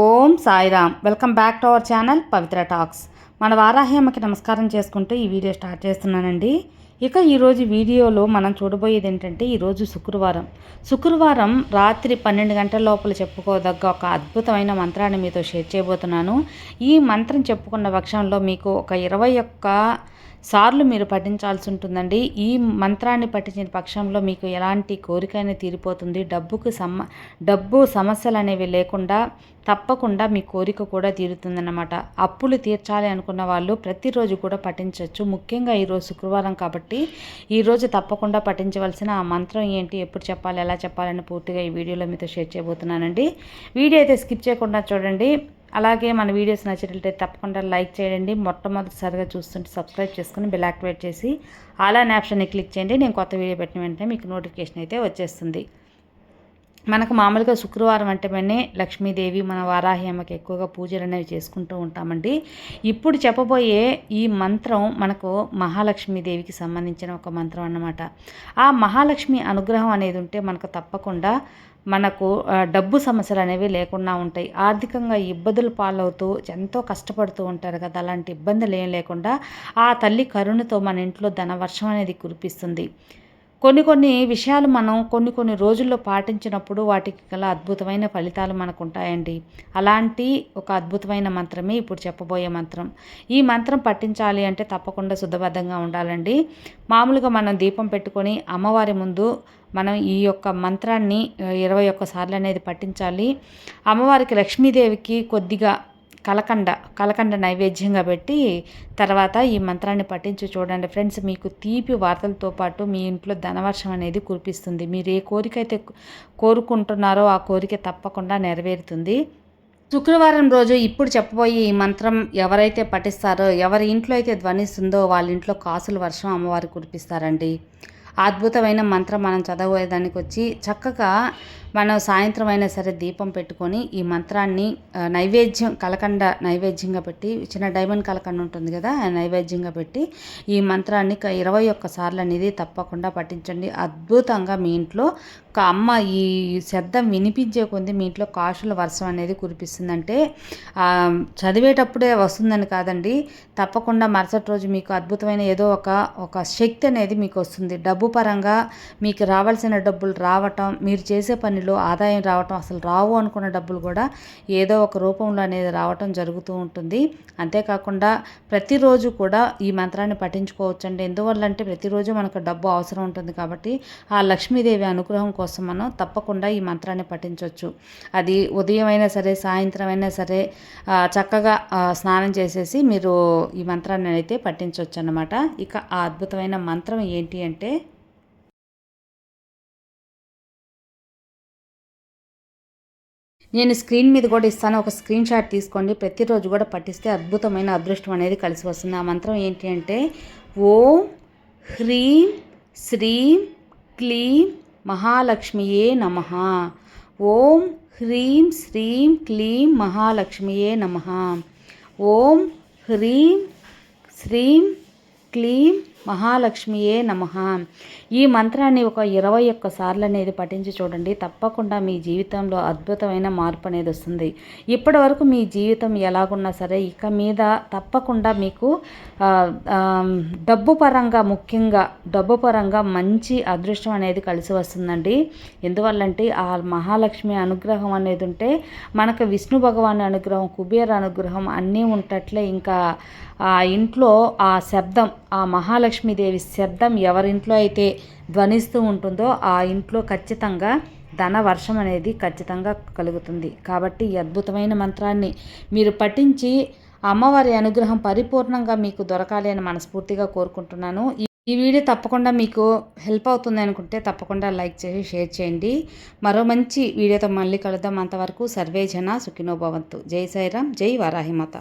Om Sairam. Welcome back to our channel Pavitra talks. మన వారాహి అమ్మకి నమస్కారం చేసుకుంటూ ఈ వీడియో స్టార్ట్ చేస్తున్నానండి. ఇక ఈరోజు వీడియోలో మనం చూడబోయేది ఏంటంటే ఈరోజు శుక్రవారం. శుక్రవారం రాత్రి పన్నెండు గంటల లోపల చెప్పుకోదగ్గ ఒక అద్భుతమైన మంత్రాన్ని మీతో షేర్ చేయబోతున్నాను. ఈ మంత్రం చెప్పుకున్న పక్షంలో మీకు ఒక ఇరవై ఒక్క సార్లు మీరు పఠించాల్సి ఉంటుందండి. ఈ మంత్రాన్ని పఠించిన పక్షంలో మీకు ఎలాంటి కోరికైనా తీరిపోతుంది. డబ్బుకు సమ డబ్బు సమస్యలు అనేవి లేకుండా తప్పకుండా మీ కోరిక కూడా తీరుతుందన్నమాట. అప్పులు తీర్చాలి అనుకున్న వాళ్ళు ప్రతిరోజు కూడా పఠించవచ్చు ముఖ్యంగా ఈరోజు శుక్రవారం కాబట్టి ఈరోజు తప్పకుండా పఠించవలసిన ఆ మంత్రం ఏంటి ఎప్పుడు చెప్పాలి ఎలా చెప్పాలని పూర్తిగా ఈ వీడియోలో మీతో షేర్ చేయబోతున్నానండి. వీడియో అయితే స్కిప్ చేయకుండా చూడండి. అలాగే మన వీడియోస్ నచ్చినట్లయితే తప్పకుండా లైక్ చేయండి. మొట్టమొదటిసారిగా చూస్తుంటే సబ్స్క్రైబ్ చేసుకుని బిల్ యాక్టివేట్ చేసి అలా ఆప్షన్ని క్లిక్ చేయండి. నేను కొత్త వీడియో పెట్టిన వెంటనే మీకు నోటిఫికేషన్ అయితే వచ్చేస్తుంది. మనకు మామూలుగా శుక్రవారం అంటేనే లక్ష్మీదేవి మన వారాహి అమ్మకి ఎక్కువగా పూజలు అనేవి చేసుకుంటూ ఉంటామండి. ఇప్పుడు చెప్పబోయే ఈ మంత్రం మనకు మహాలక్ష్మీదేవికి సంబంధించిన ఒక మంత్రం అన్నమాట. ఆ మహాలక్ష్మి అనుగ్రహం అనేది ఉంటే మనకు తప్పకుండా మనకు డబ్బు సమస్యలు అనేవి లేకుండా ఉంటాయి. ఆర్థికంగా ఇబ్బందులు పాలవుతూ ఎంతో కష్టపడుతూ ఉంటారు కదా అలాంటి ఇబ్బందులు ఏం లేకుండా ఆ తల్లి కరుణతో మన ఇంట్లో ధనవర్షం అనేది కురిపిస్తుంది. కొన్ని కొన్ని విషయాలు మనం కొన్ని కొన్ని రోజుల్లో పాటించినప్పుడు వాటికి గల అద్భుతమైన ఫలితాలు మనకు ఉంటాయండి అలాంటి ఒక అద్భుతమైన మంత్రమే ఇప్పుడు చెప్పబోయే మంత్రం. ఈ మంత్రం పట్టించాలి అంటే తప్పకుండా శుద్ధబద్ధంగా ఉండాలండి. మామూలుగా మనం దీపం పెట్టుకొని అమ్మవారి ముందు మనం ఈ యొక్క మంత్రాన్ని ఇరవై ఒక్క సార్లు అనేది పట్టించాలి అమ్మవారికి లక్ష్మీదేవికి కొద్దిగా కలకండ కలకండ నైవేద్యంగా పెట్టి తర్వాత ఈ మంత్రాన్ని పఠించి చూడండి. ఫ్రెండ్స్ మీకు తీపి వార్తలతో పాటు మీ ఇంట్లో ధనవర్షం అనేది కురిపిస్తుంది. మీరు ఏ కోరిక అయితే కోరుకుంటున్నారో ఆ కోరిక తప్పకుండా నెరవేరుతుంది. శుక్రవారం రోజు ఇప్పుడు చెప్పబోయే ఈ మంత్రం ఎవరైతే పఠిస్తారో ఎవరి ఇంట్లో అయితే ధ్వనిస్తుందో వాళ్ళ ఇంట్లో కాసుల వర్షం అమ్మవారు కురిపిస్తారండి. అద్భుతమైన మంత్రం మనం చదవడానికి వచ్చి చక్కగా మనం సాయంత్రం అయినా సరే దీపం పెట్టుకొని ఈ మంత్రాన్ని నైవేద్యం కలకండ నైవేద్యంగా పెట్టి చిన్న డైమండ్ కలకండ ఉంటుంది కదా నైవేద్యంగా పెట్టి ఈ మంత్రాన్ని ఇరవై ఒక్క సార్లు అనేది తప్పకుండా పఠించండి. అద్భుతంగా మీ ఇంట్లో ఒక అమ్మ ఈ శబ్దం వినిపించే కొద్ది మీ ఇంట్లో కాషుల వర్షం అనేది కురిపిస్తుందంటే చదివేటప్పుడే వస్తుందని కాదండి. తప్పకుండా మరుసటి రోజు మీకు అద్భుతమైన ఏదో ఒక ఒక శక్తి అనేది మీకు వస్తుంది. డబ్బు పరంగా మీకు రావాల్సిన డబ్బులు రావటం మీరు చేసే పని పనిలో ఆదాయం రావటం అసలు రావు అనుకున్న డబ్బులు కూడా ఏదో ఒక రూపంలో అనేది రావటం జరుగుతూ ఉంటుంది. అంతేకాకుండా ప్రతిరోజు కూడా ఈ మంత్రాన్ని పఠించుకోవచ్చండి. ఎందువల్ల అంటే ప్రతిరోజు మనకు డబ్బు అవసరం ఉంటుంది కాబట్టి ఆ లక్ష్మీదేవి అనుగ్రహం కోసం మనం తప్పకుండా ఈ మంత్రాన్ని పఠించవచ్చు అది ఉదయం అయినా సరే సాయంత్రం అయినా సరే చక్కగా స్నానం చేసేసి మీరు ఈ మంత్రాన్ని అయితే పఠించవచ్చు అన్నమాట ఇక ఆ అద్భుతమైన మంత్రం ఏంటి అంటే నేను స్క్రీన్ మీద కూడా ఇస్తాను. ఒక స్క్రీన్ షాట్ తీసుకోండి. ప్రతిరోజు కూడా పట్టిస్తే అద్భుతమైన అదృష్టం అనేది కలిసి వస్తుంది. ఆ మంత్రం ఏంటి అంటే ఓం హ్రీం శ్రీం క్లీం మహాలక్ష్మియే నమ. ఓం హ్రీం శ్రీం క్లీం మహాలక్ష్మియే నమ. ఓం హ్రీం శ్రీం క్లీం మహాలక్ష్మియే నమ. ఈ మంత్రాన్ని ఒక ఇరవై ఒక్క సార్లు అనేది పఠించి చూడండి తప్పకుండా మీ జీవితంలో అద్భుతమైన మార్పు అనేది వస్తుంది. ఇప్పటి వరకు మీ జీవితం ఎలాగున్నా సరే ఇక మీద తప్పకుండా మీకు డబ్బు పరంగా ముఖ్యంగా డబ్బు పరంగా మంచి అదృష్టం అనేది కలిసి వస్తుందండి. ఎందువల్లంటే ఆ మహాలక్ష్మి అనుగ్రహం అనేది ఉంటే మనకు విష్ణు భగవాన్ అనుగ్రహం కుబేర అనుగ్రహం అన్నీ ఉంటట్లే ఇంకా ఆ ఇంట్లో ఆ శబ్దం ఆ మహాలక్ష్మి మహాలక్ష్మీదేవి శబ్దం ఎవరింట్లో అయితే ధ్వనిస్తూ ఉంటుందో ఆ ఇంట్లో ఖచ్చితంగా ధన వర్షం అనేది ఖచ్చితంగా కలుగుతుంది. కాబట్టి ఈ అద్భుతమైన మంత్రాన్ని మీరు పఠించి అమ్మవారి అనుగ్రహం పరిపూర్ణంగా మీకు దొరకాలి అని మనస్ఫూర్తిగా కోరుకుంటున్నాను. ఈ వీడియో తప్పకుండా మీకు హెల్ప్ అవుతుంది అనుకుంటే తప్పకుండా లైక్ చేసి షేర్ చేయండి. మరో మంచి వీడియోతో మళ్ళీ కలుద్దాం. అంతవరకు సర్వే జన సుఖినోభవంతు జై సాయిరామ్ జై వారాహిమాత.